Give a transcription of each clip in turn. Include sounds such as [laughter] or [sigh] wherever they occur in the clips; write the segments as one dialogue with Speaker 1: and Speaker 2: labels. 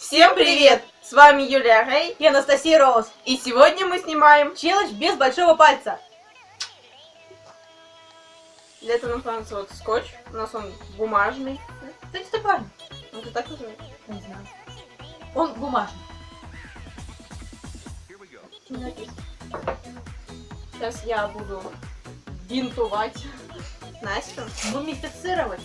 Speaker 1: Всем привет! С вами Юлия Рей,
Speaker 2: и Анастасия Роуз.
Speaker 1: и сегодня мы снимаем...
Speaker 2: Челлендж без большого пальца.
Speaker 1: Для этого нам понадобится вот скотч, у нас он бумажный.
Speaker 2: Кстати, это правильно.
Speaker 1: Ну, Это так называется?
Speaker 2: Не знаю. Он бумажный.
Speaker 1: Сейчас я буду бинтовать Настю.
Speaker 2: Мумифицировать.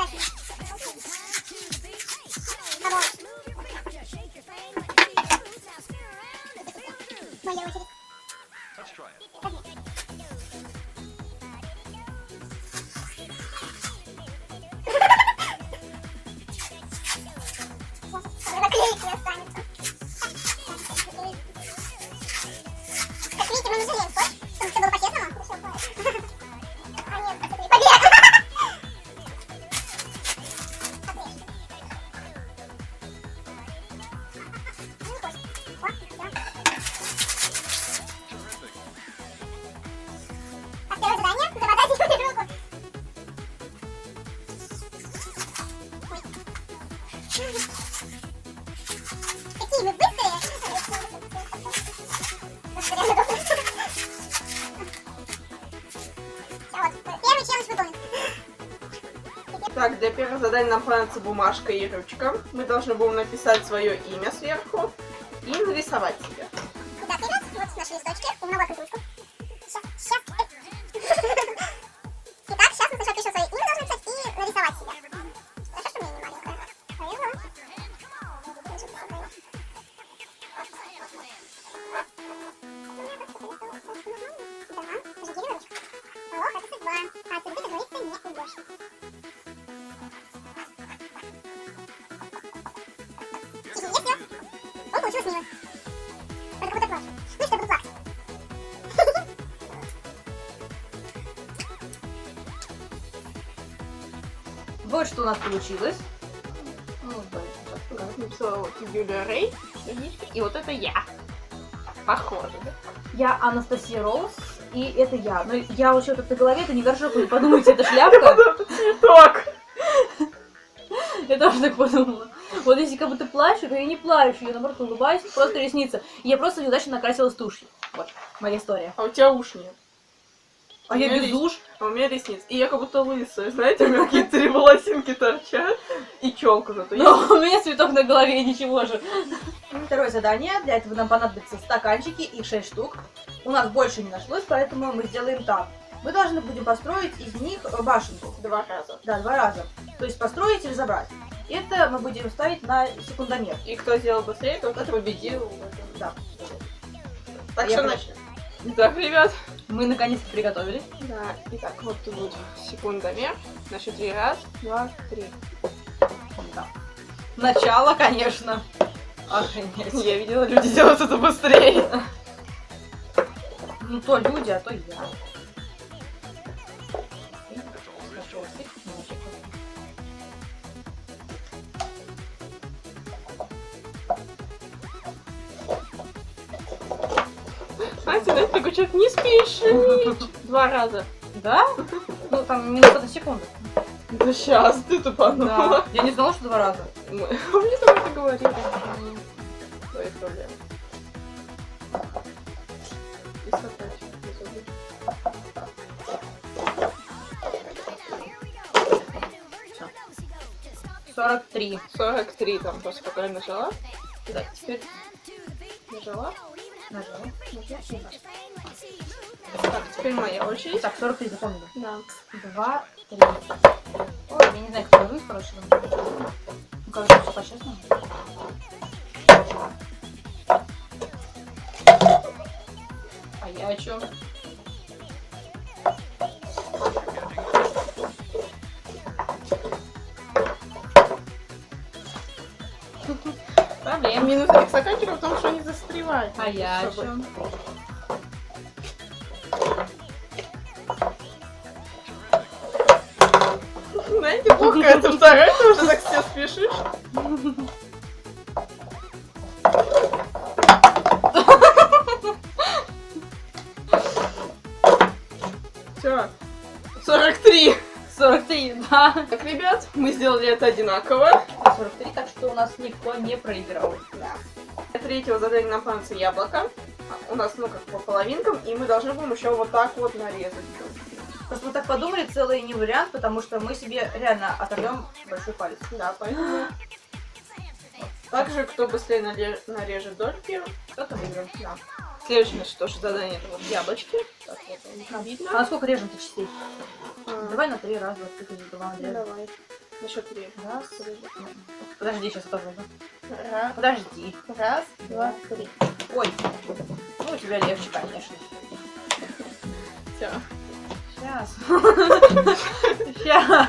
Speaker 3: Моя Так,
Speaker 1: для первого задания нам понадобится бумажка и ручка. Мы должны будем написать свое имя сверху и нарисовать себя.
Speaker 3: Куда вперед? Вот наши листочки. У меня Получилось мило. Только будто плачу. Ну что, буду плакать.
Speaker 2: Вот что у нас получилось. Ну, да,
Speaker 1: Так, написала вот Юлия сердечко, и вот это я. Похоже, да?
Speaker 2: Я Анастасия Роуз, и это я. Но я вообще на голове, это не горшок, вы подумайте, это шляпка.
Speaker 1: Цветок! [laughs]
Speaker 2: Я тоже так подумала. Вот если как будто плачу, то я не плачу, я наоборот улыбаюсь, просто ресницы. И я просто неудачно накрасилась тушью. Вот, моя история.
Speaker 1: А у тебя уж нет.
Speaker 2: А я без уж.
Speaker 1: А у меня ресниц. И я как будто лысая, знаете, у меня какие-то три волосинки торчат. И челка зато.
Speaker 2: Но у меня цветок на голове, и ничего же. Второе задание. Для этого нам понадобятся стаканчики, их 6 штук. У нас больше не нашлось, поэтому мы сделаем так. Мы должны будем построить из них башенку.
Speaker 1: Два раза.
Speaker 2: Да, два раза. То есть построить и разобрать. Это мы будем ставить на секундомер.
Speaker 1: И кто сделал быстрее, тот победил. в этом.
Speaker 2: Да.
Speaker 1: Так
Speaker 2: Я
Speaker 1: что начнем. Итак, ребят.
Speaker 2: Мы наконец-то приготовились.
Speaker 1: Да, итак, вот тут будет секундомер. На счет три. Раз, два, три.
Speaker 2: Да. Начало, конечно. Охренеть.
Speaker 1: Я видела, люди делают это быстрее.
Speaker 2: Ну, то люди, а то я.
Speaker 1: Такой человек, не спеши. Два раза.
Speaker 2: Да? Ну, там минут одна секунда.
Speaker 1: Да сейчас ты
Speaker 2: Да.
Speaker 1: тупанула.
Speaker 2: Я не знала, что два раза.
Speaker 1: Мы мне там это говорили. Твои проблемы. И стаканчик не забудь.
Speaker 2: 43.
Speaker 1: 43 там просто пока я нажала. Так, теперь Нажала.
Speaker 2: Нажала.
Speaker 1: Так, теперь моя очередь.
Speaker 2: Так, 43 запомнили.
Speaker 1: Да.
Speaker 2: Два, три. Ой, я не знаю, кто вы, короче. Ну, кажется, все по-честному.
Speaker 1: А я чем?
Speaker 2: Проблем.
Speaker 1: Минус стаканчиков в том, что они застревают.
Speaker 2: А я о
Speaker 1: между собой.
Speaker 2: чем?
Speaker 1: Знаете, плохо это вторая, ты уже так все спешишь. Все. 43.
Speaker 2: 43, да.
Speaker 1: Так, ребят, мы сделали это одинаково.
Speaker 2: 43, так что у нас никто не проиграл.
Speaker 1: Да. Для третьего задания нам понадобится яблоко. У нас, ну, как по половинкам, и мы должны будем еще вот так вот нарезать.
Speaker 2: Просто мы так подумали, целый не вариант, потому что мы себе реально оторвем большой палец.
Speaker 1: Да, поэтому... Также, кто быстрее нарежет дольки,
Speaker 2: Кто-то выиграл.
Speaker 1: да. Следующее, значит, тоже задание, это вот яблочки. Так, вот он
Speaker 2: А
Speaker 1: видно.
Speaker 2: на сколько режем-то частей?
Speaker 1: А,
Speaker 2: Давай на три, раз, два, три, два,
Speaker 1: давай. На счет три.
Speaker 2: Раз, подожди, сейчас тоже.
Speaker 1: Раз,
Speaker 2: Подожди.
Speaker 1: раз, два, три.
Speaker 2: Ой, ну у тебя легче, конечно.
Speaker 1: Все.
Speaker 2: Сейчас. Сейчас.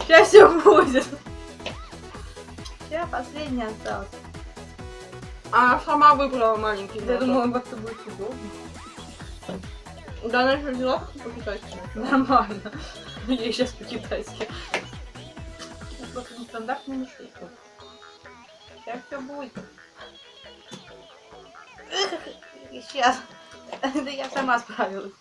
Speaker 2: Сейчас все будет. Сейчас последняя осталась.
Speaker 1: А сама выбрала маленький
Speaker 2: Я думала, как-то будет удобно.
Speaker 1: Да, она еще взяла по-китайски.
Speaker 2: Нормально. Я сейчас по-китайски. Просто нестандартный мышей. Сейчас все будет. Сейчас. Да я сама справилась.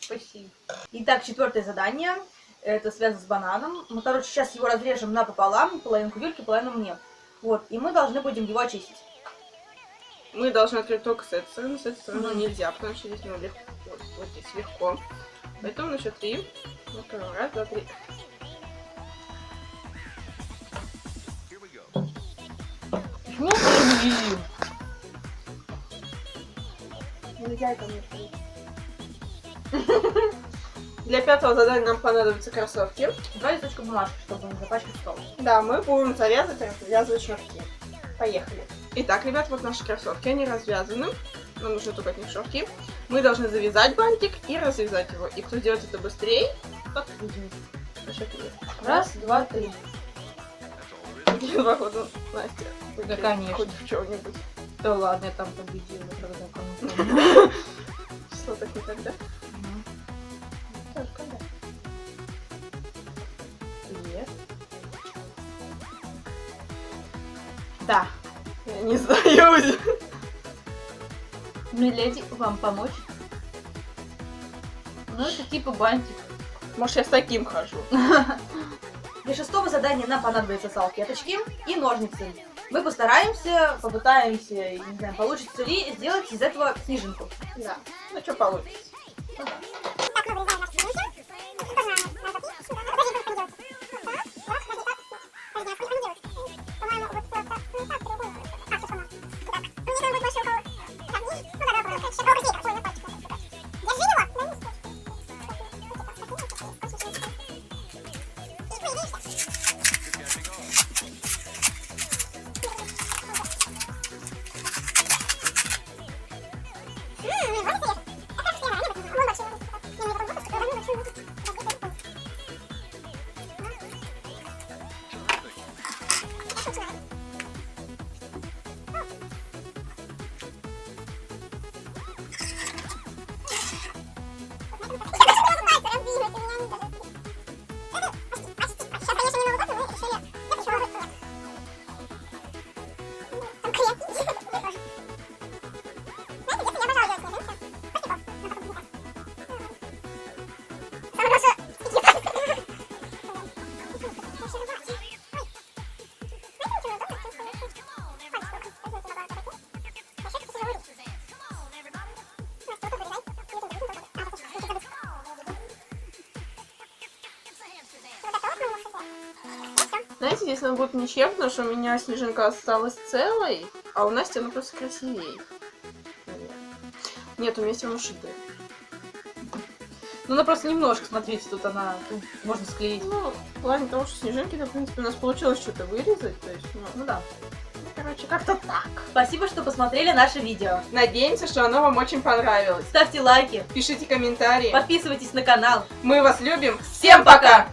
Speaker 2: Спасибо. Итак, четвертое задание. Это связано с бананом. Мы, короче, сейчас его разрежем напополам. Половинку Юльки, половину мне. Вот. И мы должны будем его очистить.
Speaker 1: Мы должны открыть только с этой стороны, с этой стороны
Speaker 2: Мгм.
Speaker 1: нельзя, потому что здесь ну, легко, вот, вот здесь легко. Поэтому на счет три. Откроем. Раз, два, три. Нельзя это мне Для пятого задания нам понадобятся кроссовки.
Speaker 2: Два листочка бумажки, чтобы не запачкать стол.
Speaker 1: Да, мы будем завязывать и развязывать шнурки. Поехали. Итак, ребят, вот наши кроссовки, они развязаны. Нам нужны только от них шнурки. Мы должны завязать бантик и развязать его. И кто сделает это быстрее, тот выиграет.
Speaker 2: Раз, два, три.
Speaker 1: Два года, Настя.
Speaker 2: Да, конечно.
Speaker 1: Хоть в чем-нибудь.
Speaker 2: Да ладно, я там победила, когда
Speaker 1: Что так никогда? Так, когда?
Speaker 2: Привет.
Speaker 1: Да. Я не сдаюсь.
Speaker 2: Миледи, вам помочь? Ну, это типа бантик.
Speaker 1: Может, я с таким хожу. [laughs]
Speaker 2: Для шестого задания нам понадобятся салфеточки и ножницы. Мы постараемся, попытаемся, не знаю, получится ли сделать из этого снежинку.
Speaker 1: Да. Ну, что получится.
Speaker 3: Так, мы
Speaker 1: Знаете, здесь нам будет ничем, потому что у меня снежинка осталась целой, А у Насти она просто красивее. Нет, у меня равно шиты.
Speaker 2: Ну, она просто немножко, смотрите, тут она, тут можно склеить.
Speaker 1: Ну, в плане того, что снежинки, да, в принципе, у нас получилось что-то вырезать. То есть, ну,
Speaker 2: Ну да.
Speaker 1: ну, короче, как-то так.
Speaker 2: Спасибо, что посмотрели наше видео.
Speaker 1: Надеемся, что оно вам очень понравилось.
Speaker 2: Ставьте лайки,
Speaker 1: Пишите комментарии.
Speaker 2: подписывайтесь на канал.
Speaker 1: Мы вас любим. Всем пока!